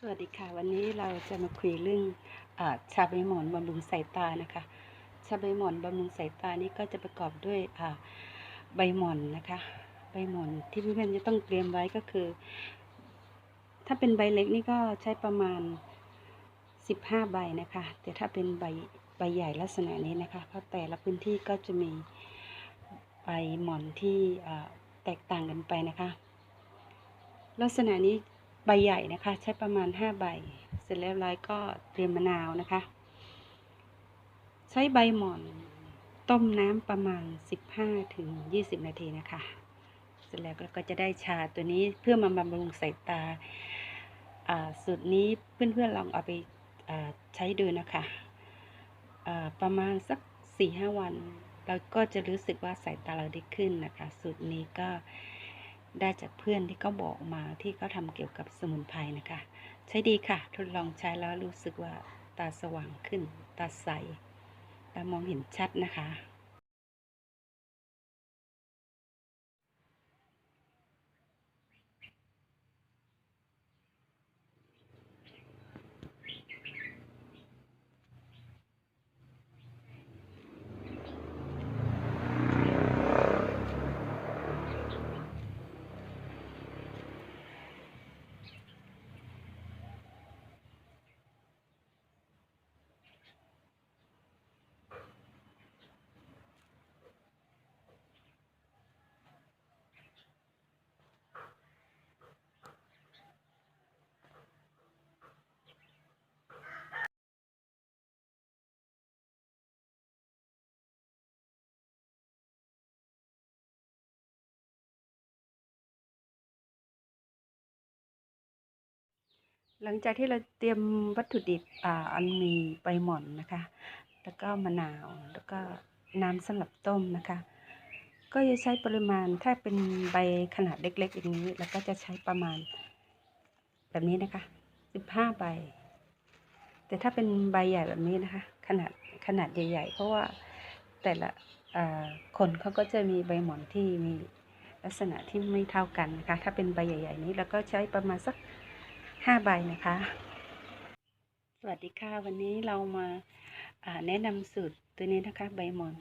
สวัสดีค่ะ วันนี้เราจะมาคุยเรื่องอชาใบหมอนบำรุงสายตานะคะ ชาใบหมอนบำรุงสายตานี่ก็จะประกอบด้วยใบหมอนนะคะ ใบหมอนที่เพื่อนๆจะต้องเตรียมไว้ก็คือ ถ้าเป็นใบเล็กนี่ก็ใช้ประมาณ 15 ใบนะคะ แต่ถ้าเป็นใบใบใหญ่ลักษณะนี้นะคะ เพราะแต่ละพื้นที่ก็จะมีใบหมอนที่แตกต่างกันไปนะคะ ลักษณะนี้ ใบใหญ่นะคะ ใช้ประมาณ 5 ใบ เสร็จแล้วร้อยก็เตรียมมะนาวนะคะ ใช้ใบหม่อนต้มน้ำประมาณ 15ถึง20นาทีนะคะ เสร็จแล้วก็จะได้ชาตัวนี้เพื่อมาบำรุงสายตาสูตรนี้เพื่อนๆลองเอาไปใช้ดูนะคะ ประมาณสัก 4-5 วัน เราก็จะรู้สึกว่าสายตาเราดีขึ้นนะคะ สูตรนี้ก็ ได้จากเพื่อนที่เขาบอกมาที่เขาทำเกี่ยวกับสมุนไพรนะคะ ใช้ดีค่ะ ทดลองใช้แล้วรู้สึกว่าตาสว่างขึ้น ตาใส ตามองเห็นชัดนะคะ หลังจากที่เราเตรียมวัตถุดิบอ่าอันมีใบหม่อนนะคะ แล้วก็มะนาว แล้วก็น้ำสำหรับต้มนะคะ ก็จะใช้ปริมาณถ้าเป็นใบขนาดเล็กๆอย่างนี้ แล้วก็จะใช้ประมาณแบบนี้นะคะ15ใบ แต่ถ้าเป็นใบใหญ่แบบนี้นะคะ ขนาดขนาดใหญ่ ๆ เพราะว่าแต่ละอ่าคนเขาก็จะมีใบหม่อนที่มีลักษณะที่ไม่เท่ากันนะคะ ถ้าเป็นใบใหญ่ ๆ นี้ แล้วก็ใช้ประมาณสัก ห้าใบนะคะ สวัสดีค่ะ วันนี้เรามาาแนะนำสูตรตัวนี้นะคะ ใบหมอน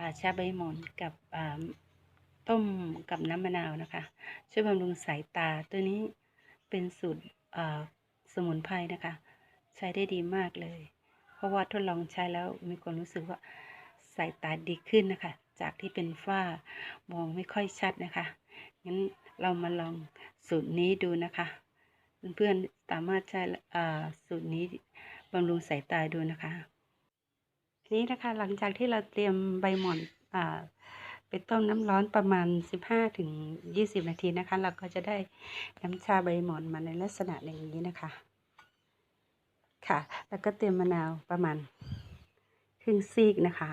อาชาใบหมอนกับต้มกับน้ำมะนาวนะคะ ช่วยบำรุงสายตาตัวนี้เป็นสูตรสมุนไพรนะคะ ใช้ได้ดีมากเลย เพราะว่าทดลองใช้แล้วมีความรู้สึกว่าสายตาดีขึ้นนะคะ จากที่เป็นฝ้ามองไม่ค่อยชัดนะคะงั้นเรามาลองสูตรนี้ดูนะคะ เพื่อนๆสามารถใช้สูตรนี้บำรุงสายตาดูนะคะ นี้นะคะหลังจากที่เราเตรียมใบหม่อนอไปต้มน้ำร้อนประมาณ 15ถึง20 นาทีนะคะ เราก็จะได้น้ำชาใบหม่อนมาในลักษณะอย่างนี้นะคะ ค่ะ แล้วก็เตรียมมะนาวประมาณครึ่งซีกนะคะ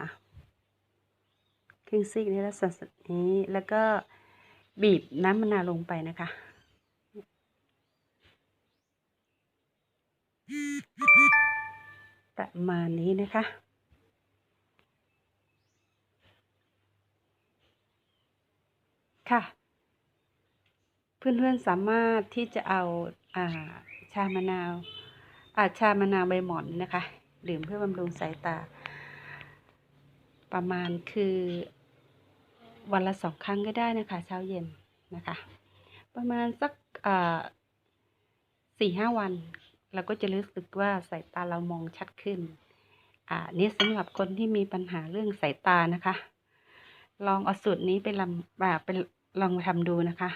ครึ่งซีกในลักษณะนี้แล้วก็บีบน้ำมะนาวลงไปนะคะ ประมาณนี้นะคะ ค่ะ เพื่อนๆสามารถที่จะเอาอ่าชามะนาวอาชามะนาวใบหมอนนะคะ ดื่มเพื่อบำรุงสายตา ประมาณคือวันละสองครั้งก็ได้นะคะ เช้าเย็นนะคะ ประมาณสักสี่ห้าวัน เราก็จะรู้สึกว่าสายตาเรามองชัดขึ้น อ่า นี่สำหรับคนที่มีปัญหาเรื่องสายตานะคะ ลองเอาสูตรนี้ไปลำบากไปลองทำดูนะคะ